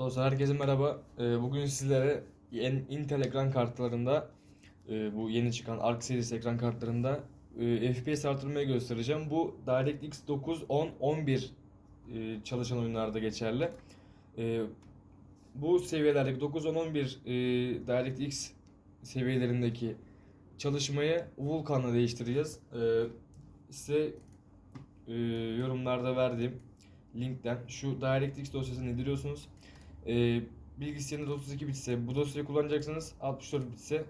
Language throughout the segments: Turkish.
Dostlar herkese merhaba. Ee, Bugün sizlere Intel ekran kartlarında e, bu yeni çıkan Arc serisi ekran kartlarında e, FPS artırmayı göstereceğim. Bu DirectX 9, 10, 11 e, çalışan oyunlarda geçerli. E, Bu seviyelerdeki 9, 10, 11 e, DirectX seviyelerindeki çalışmayı Vulkan'la değiştireceğiz. Size yorumlarda verdiğim linkten şu DirectX dosyasını indiriyorsunuz. Ee, bilgisayarınız 32 bitse bu dosyayı kullanacaksınız. 64 bitse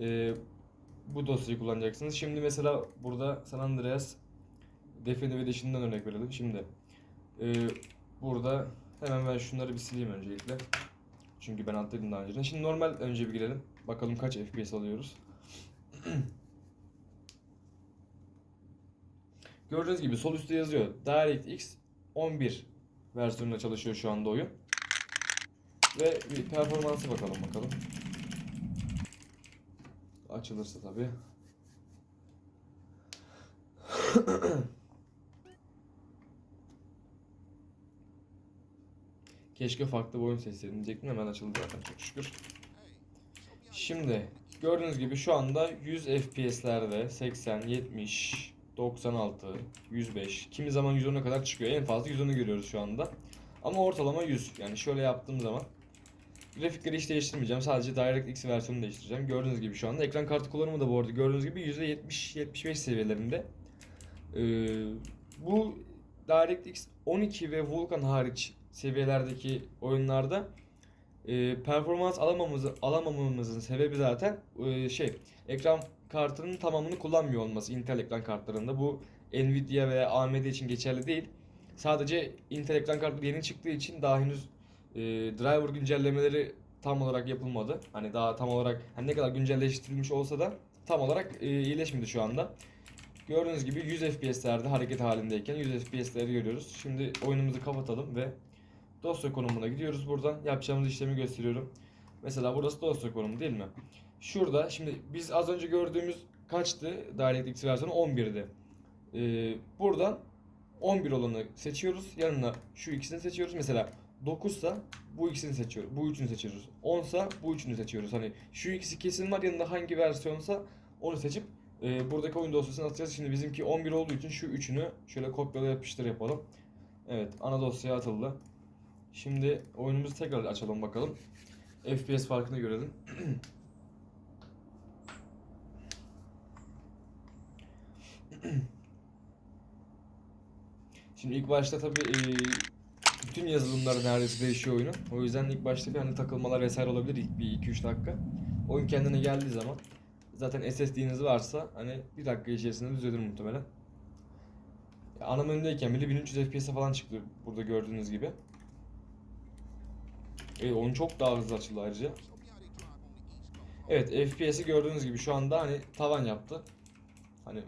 e, bu dosyayı kullanacaksınız. Şimdi mesela burada San Andreas Definitive Edition'dan örnek verelim. Şimdi e, burada hemen ben şunları bir sileyim öncelikle. Çünkü ben atladım daha önce. Şimdi normal önce bir girelim. Bakalım kaç FPS alıyoruz. Gördüğünüz gibi sol üstte yazıyor. DirectX 11 versiyonunda çalışıyor şu anda oyun. Ve bir performansı bakalım bakalım. Açılırsa tabi. Keşke farklı bir oyun seslerini diyecektim hemen açıldı zaten çok şükür. Şimdi gördüğünüz gibi şu anda 100 FPS'lerde 80, 70, 96, 105, kimi zaman 110'a kadar çıkıyor. En fazla 110'u görüyoruz şu anda. Ama ortalama 100. Yani şöyle yaptığım zaman grafikleri hiç değiştirmeyeceğim. Sadece DirectX versiyonunu değiştireceğim. Gördüğünüz gibi şu anda ekran kartı kullanımı da bu arada gördüğünüz gibi %70-75 seviyelerinde. Ee, bu DirectX 12 ve Vulkan hariç seviyelerdeki oyunlarda e, performans alamamızı, alamamamızın sebebi zaten e, şey ekran kartının tamamını kullanmıyor olması Intel ekran kartlarında. Bu Nvidia veya AMD için geçerli değil. Sadece Intel ekran kartları yeni çıktığı için daha henüz e, driver güncellemeleri tam olarak yapılmadı. Hani daha tam olarak hani ne kadar güncelleştirilmiş olsa da tam olarak e, iyileşmedi şu anda. Gördüğünüz gibi 100 FPS'lerde hareket halindeyken 100 FPS'leri görüyoruz. Şimdi oyunumuzu kapatalım ve dosya konumuna gidiyoruz buradan. Yapacağımız işlemi gösteriyorum. Mesela burası dosya konumu değil mi? Şurada şimdi biz az önce gördüğümüz kaçtı? DirectX versiyonu 11'di. Ee, buradan 11 olanı seçiyoruz. Yanına şu ikisini seçiyoruz. Mesela 9 sa bu ikisini seçiyoruz. Bu üçünü seçiyoruz. 10 sa bu üçünü seçiyoruz. Hani şu ikisi kesin var yanında hangi versiyonsa onu seçip e, buradaki oyun dosyasına atacağız. Şimdi bizimki 11 olduğu için şu üçünü şöyle kopyala yapıştır yapalım. Evet ana dosyaya atıldı. Şimdi oyunumuzu tekrar açalım bakalım. FPS farkını görelim. Şimdi ilk başta tabii e, bütün yazılımlar neredeyse değişiyor oyunun. O yüzden ilk başta bir hani takılmalar vesaire olabilir ilk bir 2-3 dakika. Oyun kendine geldiği zaman zaten SSD'niz varsa hani bir dakika içerisinde düzelir muhtemelen. Ya, ana menüdeyken bile 1300 FPS'e falan çıktı burada gördüğünüz gibi. E, oyun çok daha hızlı açıldı ayrıca. Evet FPS'i gördüğünüz gibi şu anda hani tavan yaptı. Hani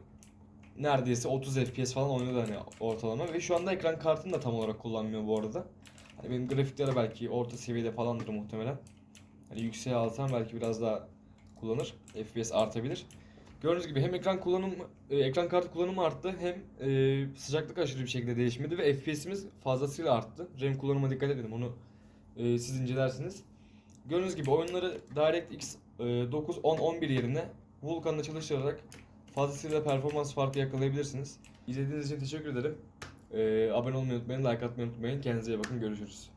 neredeyse 30 FPS falan oynadı hani ortalama ve şu anda ekran kartını da tam olarak kullanmıyor bu arada. Hani benim grafikleri belki orta seviyede falandır muhtemelen. Hani yükseğe alsam belki biraz daha kullanır. FPS artabilir. Gördüğünüz gibi hem ekran kullanımı, e, ekran kartı kullanımı arttı hem e, sıcaklık aşırı bir şekilde değişmedi ve FPS'imiz fazlasıyla arttı. RAM kullanıma dikkat edelim onu e, siz incelersiniz. Gördüğünüz gibi oyunları DirectX e, 9, 10, 11 yerine Vulkan'da çalıştırarak fazlasıyla performans farkı yakalayabilirsiniz. İzlediğiniz için teşekkür ederim. E, abone olmayı unutmayın, like atmayı unutmayın. Kendinize iyi bakın, görüşürüz.